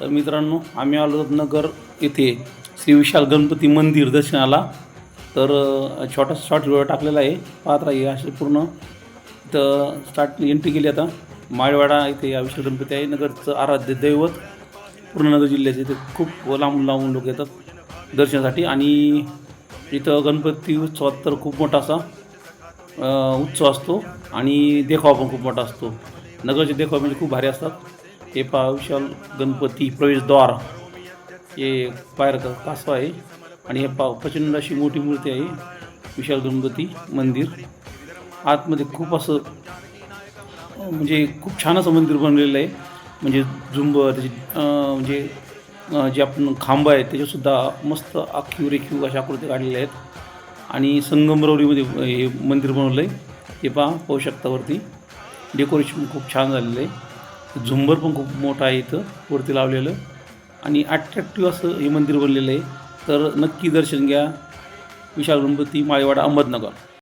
तर मित्रांनो आम्ही आलो नगर येथे श्री विशाल गणपती मंदिर दर्शनाला. तर छोटा शॉर्ट व्हिडिओ टाकलेला आहे. पाहत राही असे पूर्ण. इथं स्टार्ट एंट्री केली आता. माळवाडा इथे या विशाल गणपती आहे. नगरचं आराध्य दैवत. पूर्ण नगर जिल्ह्याचे इथे खूप लांबून लांबून लोक येतात दर्शनासाठी. आणि इथं गणपती उत्सवात तर खूप मोठा असा उत्सव असतो. आणि देखावा पण खूप मोठा असतो. नगरचे देखावा म्हणजे खूप भारी असतात. हे पहा विशाल गणपती प्रवेशद्वार. हे पायर कासव आहे. आणि हे पा प्रचंड अशी मोठी मूर्ती आहे. विशाल गणपती मंदिर. आतमध्ये खूप असं म्हणजे खूप छान असं मंदिर बनलेलं आहे. म्हणजे झुंब त्याची म्हणजे जे आपण खांब आहेत त्याच्यासुद्धा मस्त आखीव रेखीव अशा आकृती काढलेल्या आहेत. आणि संगमरवरीमध्ये हे मंदिर बनवलं आहे ते पहा पाहू शकता वरती. डेकोरेशन खूप छान झालेलं आहे. झुंबर पण खूप मोठं आहे इथं वरती लावलेलं. आणि अट्रॅक्टिव्ह असं हे मंदिर बनलेलं आहे. तर नक्की दर्शन घ्या. विशाल गणपती माळेवाडा अहमदनगर.